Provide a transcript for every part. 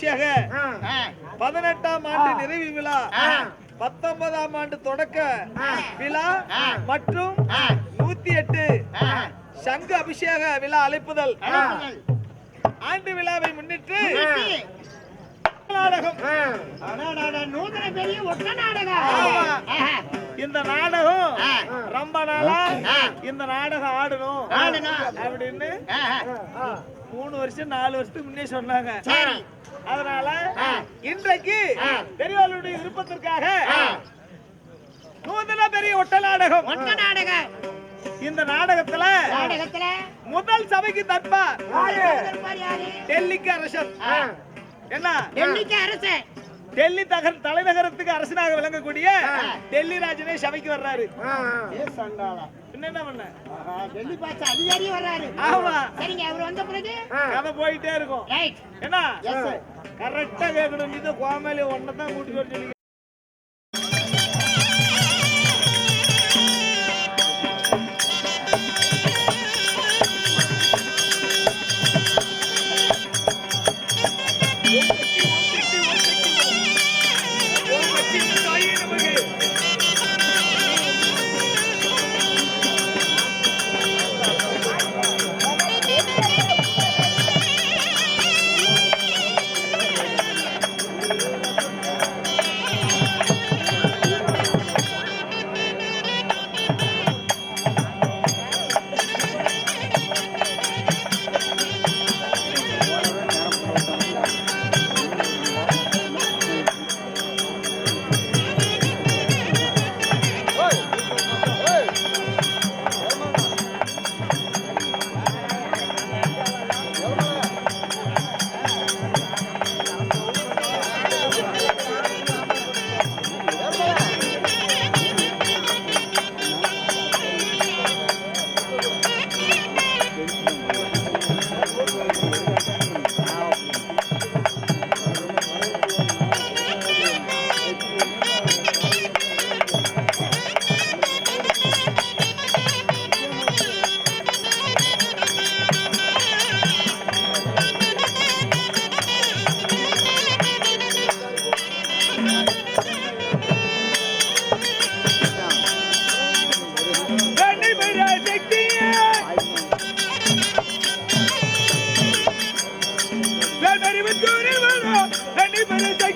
அபிஷேக பதினெட்டாம் ஆண்டு நிறைவு விழா பத்தொன்பதாம் ஆண்டு தொடக்க விழா மற்றும் நூத்தி எட்டு சங்கு அபிஷேக விழா அழைப்புதல் ஆண்டு விழாவை முன்னிட்டு நாடகம் நூதன பெரிய ஒற்ற நாடகம். இந்த நாடகம். ரொம்ப நாளா. இந்த நாடகம் ஆடணும். அப்படின்னு. மூணு வருஷம் நாலு வருஷத்துக்கு முன்னே சொன்னாங்க அதனால. இன்றைக்கு. பெரியவர்களுடைய விருப்பத்திற்காக. நூதன பெரிய ஒட்ட நாடகம். ஒற்ற நாடகம் இந்த நாடகத்துல நாடகத்துல முதல் சபைக்கு தற்பார். டெல்லிக்கு அரசன். என்ன? டெல்லிக்கு அரசன் டெல்லி தகர் தலைநகரத்துக்கு அரசனாக விளங்கக்கூடிய டெல்லி ராஜனே சபைக்கு வர்றாரு. பின்ன என்ன பண்ண டெல்லி பாச்சா அதிகாரி வர்றாரு. ஆமா. சரிங்க அவர் வந்த பிறகு? கதை போயிட்டே இருக்கும். ரைட் என்ன. கரெக்டா கேட்கணும். தான் கோமாளி ஒன்னதான் கூட்டிட்டு வர சொல்லி தேவி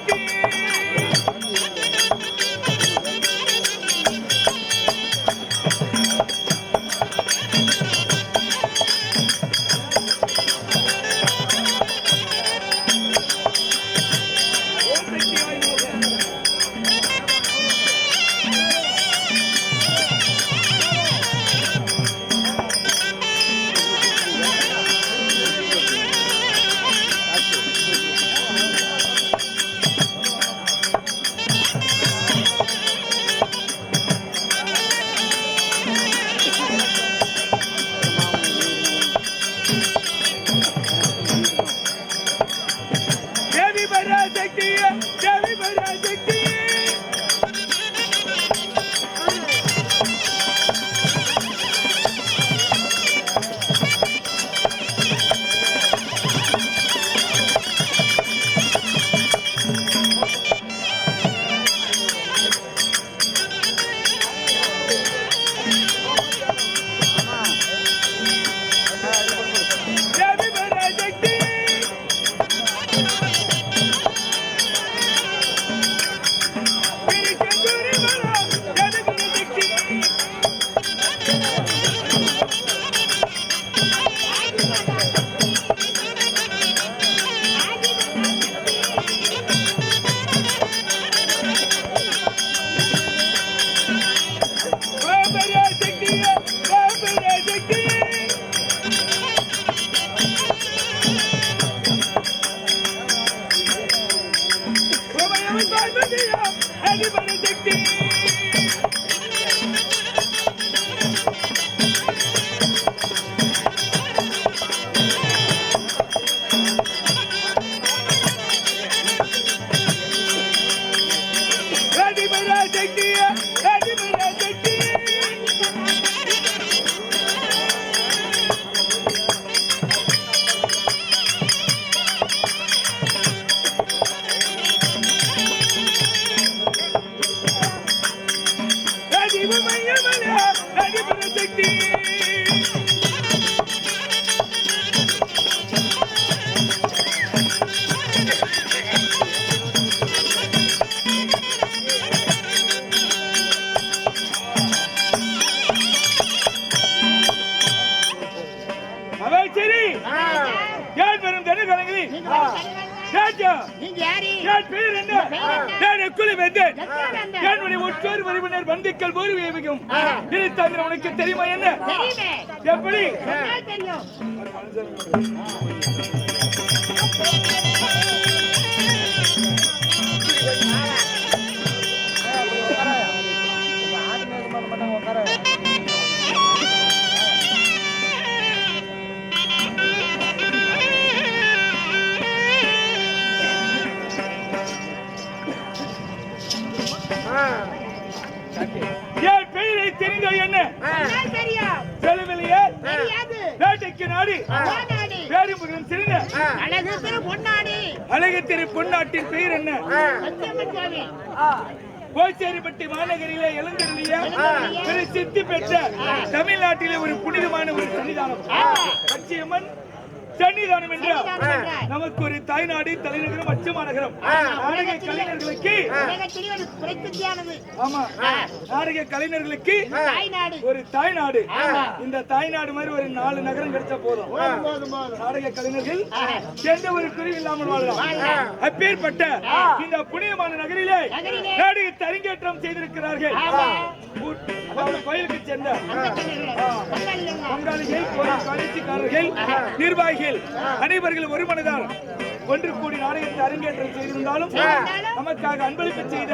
நான் எக்குலி வந்தேன்? என்னுடைய ஒற்றோர் உறவினர் பந்துக்கள் ஒரு வேவிக்கும் இது தந்திர உனக்கு தெரியுமா என்ன? தெரியுமே. எப்படி? பெயரை என்ன? செலவிலேயே தெரியாது. வேட்டைக்கு நாடி போனாடி வேறுமுருகன் சிறந்த அழகு திரு பொன்னாடி. அழகத்திரு பொன்னாட்டின் பெயர் என்ன? சத்தியம்மன் கோவில் கோச்சேரிப்பட்டி மாநகரிலே எழுந்தருளிய பிரசித்தி பெற்ற தமிழ்நாட்டிலே ஒரு புனிதமான ஒரு சன்னிதானம். சன்னிதானம் என்றால். நமக்கு ஒரு தாய்நாடு தலைநகரம் அச்சமா நகரம் நாடக கலைஞர்களுக்கு ஆமா. நாடக கலைஞர்களுக்கு ஒரு தாய்நாடு. இந்த தாய்நாடு மாதிரி ஒரு நாலு நகரம் கிடைச்சா போதும். நாடக கலைஞர்கள் எந்த ஒரு குறைவு இல்லாமல் வாழலாம். அப்பேற்பட்ட இந்த புனிதமான நகரிலே நாடக அரங்கேற்றம் செய்திருக்கிறார்கள். கோயிலுக்கு சேர்ந்த பங்காளிகள். பங்காளிகள் கோயில் காட்சிக்காரர்கள் நிர்வாகிகள் அனைவர்களும் ஒரு மனதால் ஒன்று கூடி நாடகத்தை அரங்கேற்றம் செய்திருந்தாலும் நமக்காக அன்பளிப்பு செய்த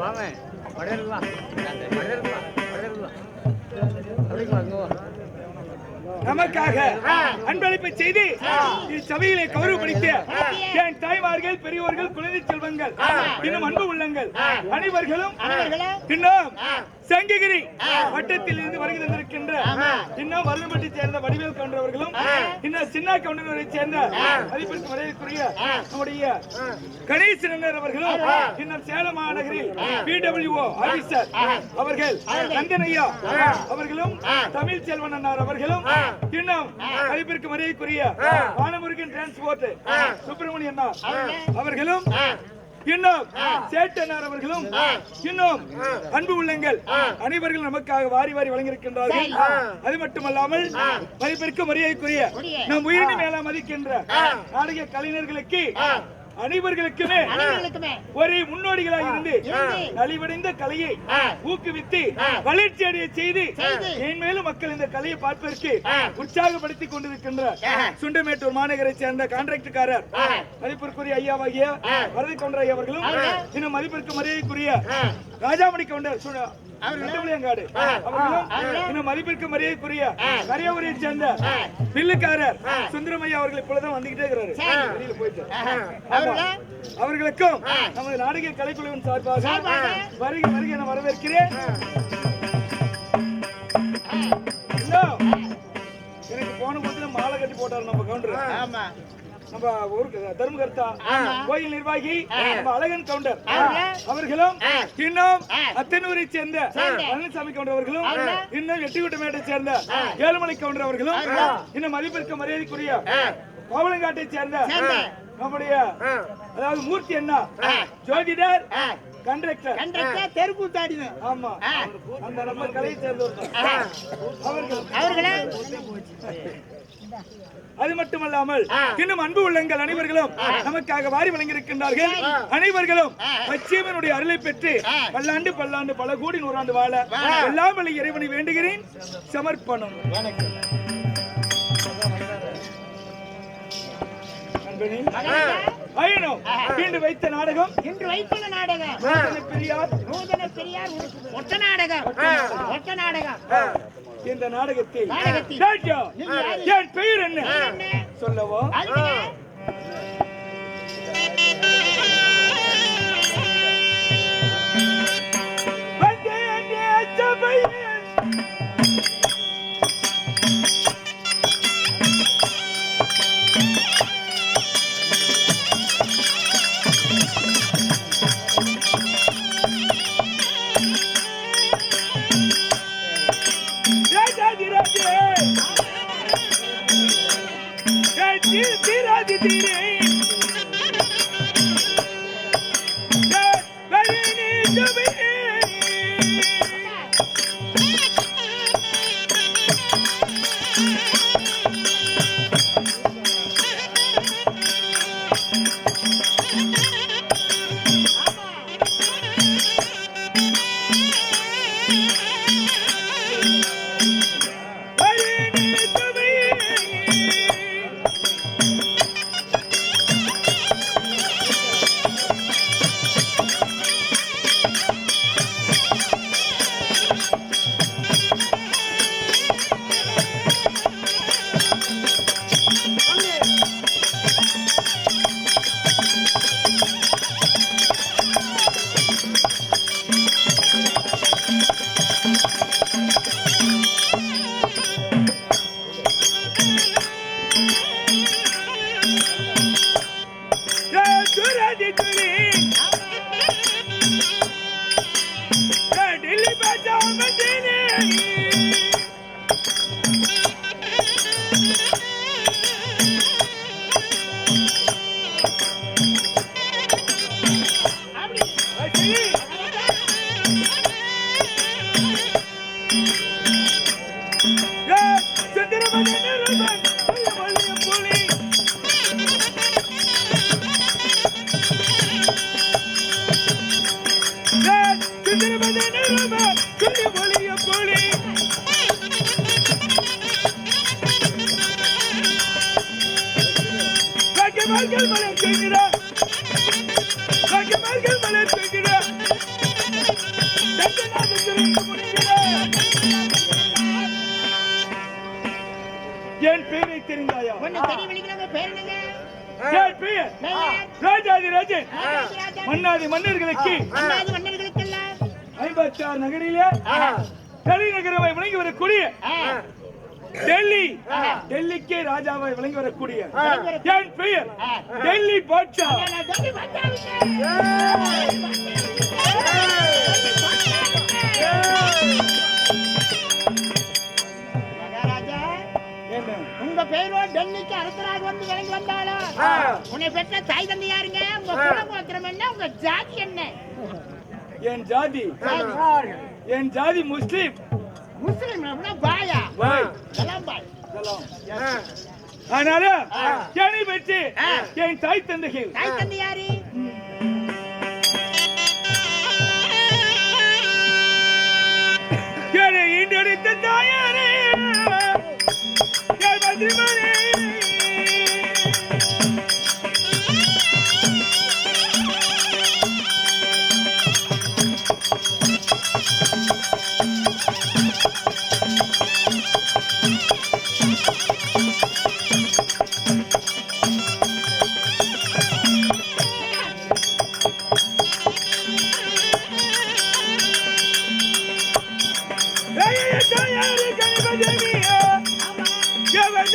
வாங்க வடையலாம் வடையலாம் நமக்காக அன்பளிப்பு செய்து இச்சபையிலே கௌரவப்படுத்த என் தாய்மார்கள் பெரியோர்கள் குழந்தை செல்வங்கள். இன்னும் அன்பு உள்ளங்கள். அனைவர்களும் இன்னும் சங்ககிரி வட்டத்தில் இருந்து வருகை தந்திருக்கின்ற இன்னும் வருடம்பட்டி சேர்ந்த வடிவேல் கவுண்டவர்களும் இன்னும் சின்ன கவுண்டரை சேர்ந்த மதிப்பிற்கு மரியாதைக்குரிய நம்முடைய கணேசன் அவர்களும் இன்னும் சேலம் மாநகரில் பிடபிள்யூஓ ஆபீசர் அவர்கள் நந்தனையா அவர்களும் தமிழ் செல்வன் அண்ணார் அவர்களும் இன்னும் மதிப்பிற்கு மரியாதைக்குரிய வானமுருகன் டிரான்ஸ்போர்ட் சுப்பிரமணிய அண்ணா. அவர்களும் இன்னும் சேட்டனார் அவர்களும் இன்னும் அன்பு உள்ளங்கள் அனைவரும் நமக்காக வாரி வாரி வழங்கியிருக்கின்றார்கள். அது மட்டுமல்லாமல் மதிப்பிற்கு மரியாதைக்குரிய நம் உயிரினு மேல மதிக்கின்ற நாடக கலைஞர்களுக்கு அனைவர்களுக்குமே ஒரு முன்னோடிகளாக இருந்து நலிவடைந்த கலையை. ஊக்குவித்து வளர்ச்சி அடைய செய்து. மேலும் மக்கள் இந்த கலையை பார்ப்பதற்கு உற்சாகப்படுத்தி கொண்டிருக்கின்ற ஆ. சுண்டமேட்டூர் மாநகரை சேர்ந்த கான்ட்ராக்டர்காரர் மதிப்பிற்குரிய ஐயாவாகிய வரதை கவுண்டர் ஐயா அவர்களும் இன்னும் மதிப்பிற்கு மரியாதைக்குரிய ராஜாமணி கவுண்டர் சு- நெட்டமலையங்காடு அவர்களும் இன்னும் மதிப்பிற்கு மரியாதைக்குரிய கரையாவூரை சேர்ந்த பில்லுக்காரர் சுந்தரமையா அவர்கள் இப்பொழுதுதான் வந்துகிட்டே இருக்கிறாரு. வெளியில போயிட்டு. ஆமா. அவர்களுக்கும் நமது நாடக கலைக்குழுவின் சார்பாக வருக வருக என வரவேற்கிறேன். எனக்கு போன போதுல மாலை கட்டி போட்டாரு நம்ம கவுண்டர். ஆமா. நம்ம ஊருக்கு தர்மகர்த்தா கோயில் நிர்வாகி நம்ம அழகன் கவுண்டர். அவர்களும். இன்னும். அத்தனூரை சேர்ந்த. பழனிசாமி கவுண்டர் அவர்களும். இன்னும் எட்டிக்குட்டமேட்டை சேர்ந்த ஏழுமலை கவுண்டர் அவர்களும். இன்னும் மதிப்பிற்கு மரியாதைக்குரிய கோவலங்காட்டை சேர்ந்த. நம்முடைய அதாவது மூர்த்தி அண்ணா ஜோதிடர் கண்டக்டர். கண்டக்டா தெருக்கூத்தாடினு ஆமா. அந்த நம்ம கலையை சேர்ந்தவர்கள். அவர்கள். அவர்களே. அது மட்டுமல்லாமல் இன்னும் அன்பு உள்ளங்கள் அனைவர்களும் நமக்காக வாரி வழங்கியிருக்கின்றார்கள். அனைவர்களும் பச்சியவனுடைய அருளை பெற்று பல்லாண்டு பல்லாண்டு பல கோடி நூறாண்டு வாழ எல்லாம் இறைவனை வேண்டுகிறேன். சமர்ப்பணம். இன்று வைத்த நாடகம். இன்று வைத்துள்ள நாடகம். பெரியார். நூதன பெரியார் ஒட்ட நாடகம். ஒட்ட நாடகம். இந்த நாடகத்தில்? என் பெயர் என்ன? சொல்லவோ ಕಾದಿದ್ದೀರೇ ராஜாதி ராஜன் ராஜா. மன்னாதி மன்னர்களுக்கு. அண்ணாதி மன்னர்களுக்கெல்லாம் ஐம்பத்தி ஆறு நகரிலே தலைநகரமாய் விளங்கி வரக்கூடிய டெல்லி. டெல்லிக்கே ராஜாவாய் விளங்கி வரக்கூடிய என் பெயர். டெல்லி பாட்ஷா. பேரோ டெல்லிக்கு அரசராக வந்து விளங்கி வந்தாளா? ஆ. உன்னை பெற்ற தாய் தந்தை யாருங்க? உங்க குலகோத்திரம் என்ன? உங்க ஜாதி என்ன? என் ஜாதி. என் ஜாதி முஸ்லிம். முஸ்லிம் அப்படின்னா பாயா. பாய். சலாம் பாய். சலாம். அதனால. என் தாய் தந்தைகள். தாய் தந்தை யாரு? என்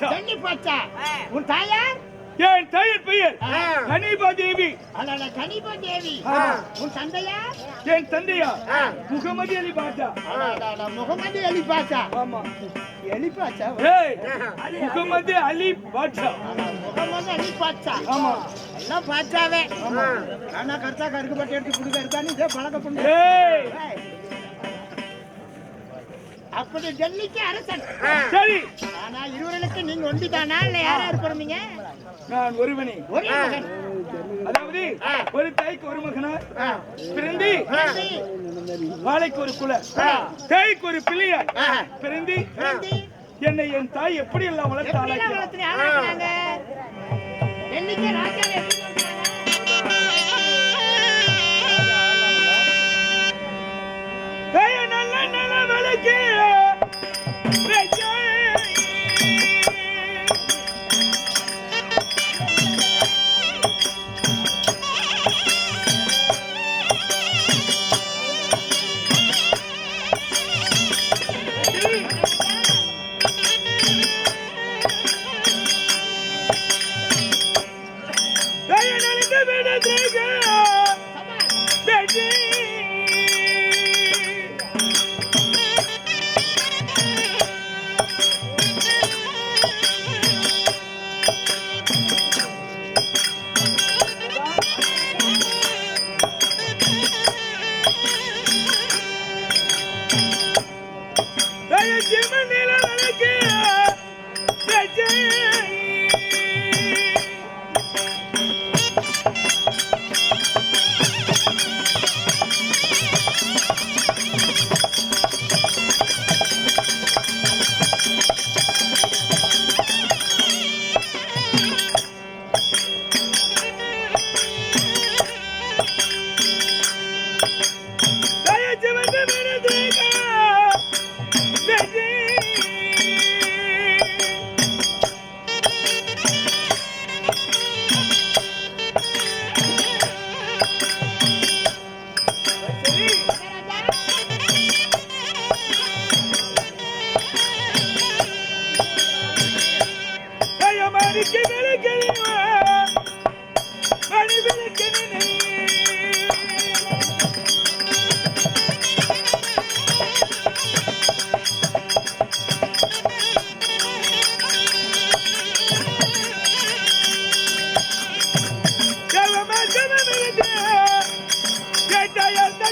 பாட்சா டெல்லி பாச்சா. உன் தாயார்? என் தாயின் பெயர்? கனிபா தேவி அடட கனிபா தேவி. உன் தந்தையார்? என் தந்தையா? முகமது அலி அடடட முகமது அலி பாச்சா. ஆமா. அலி பாச்சா? ஏய் முகமது அலி பாட்சா முகமது அலி பாச்சா. ஆமா. எல்லாம் ஆனா கருத்தா கருக்கு பட்டி எடுத்து கொடுக்க இதே பண்ணு. அப்படி டெல்லிக்கு அரசன். சரி. ஆனா இருவர்களுக்கு நீங்க ஒண்டிதானா இல்ல யாரா இருக்கிறீங்க நான் ஒருவனே. ஒரே மகன். அதாவது ஒரு தாய்க்கு ஒரு மகனா? பிறந்து வாழைக்கு ஒரு குல. தாய்க்கு ஒரு பிள்ளையார் பிறந்து என்னை என் தாய் எப்படி எல்லாம் வளர்த்து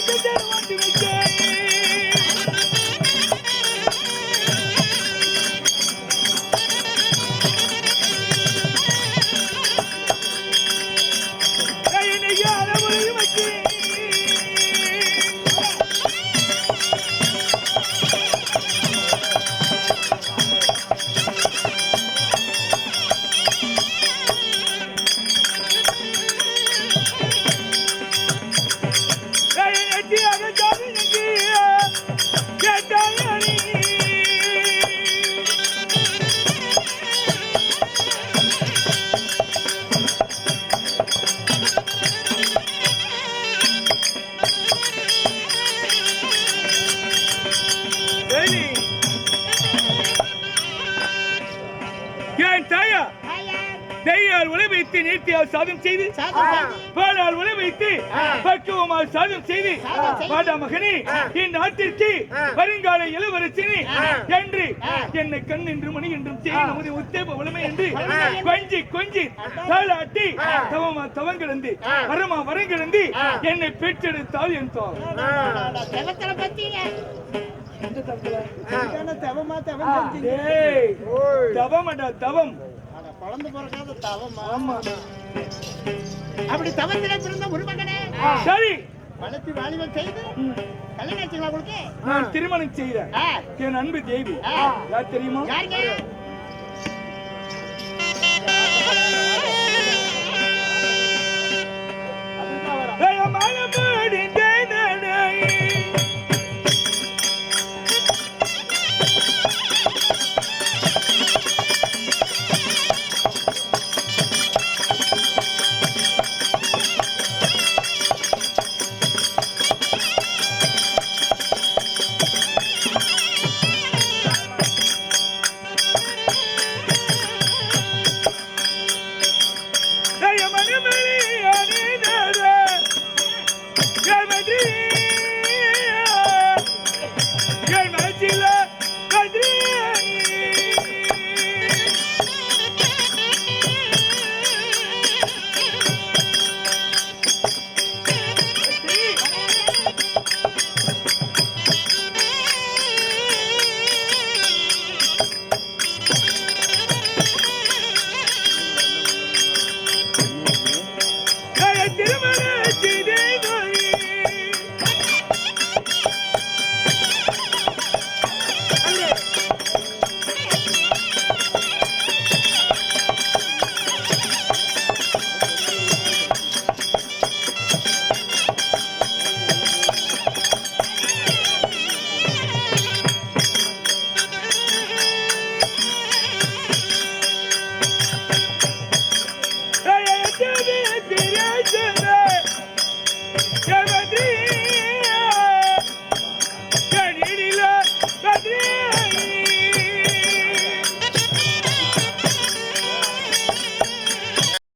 கேட்டாயால் தட்டு தருவாட்டி செய்து பாலால் உழவைத்து பக்குவமால் சாதம் செய்து சாதம் செய்து. பாடா மகனே இந்நாட்டிற்கு வருங்கால இளவரசினி என்று என்னை கண் என்றும் மணி என்றும் செய்ய நமது உத்தேப உளமை என்று கொஞ்சி கொஞ்சி தாளாட்டி தவமா கிடந்து வரமா கிடந்து என்னை பெற்றெடுத்தால் என். டேய், தவமடா தவம். அட, குழந்தை பிறக்காத தவமா? ஆமா அப்படி தவத்திலே பிறந்த ஒரு மகனே. சரி. வளர்த்து வாலிபம் செய்து கல்யாணம் ஆச்சுங்களா உங்களுக்கு நான் திருமணம் ஆ, என் அன்பு தேவி. யார் தெரியுமா? யாருங்க?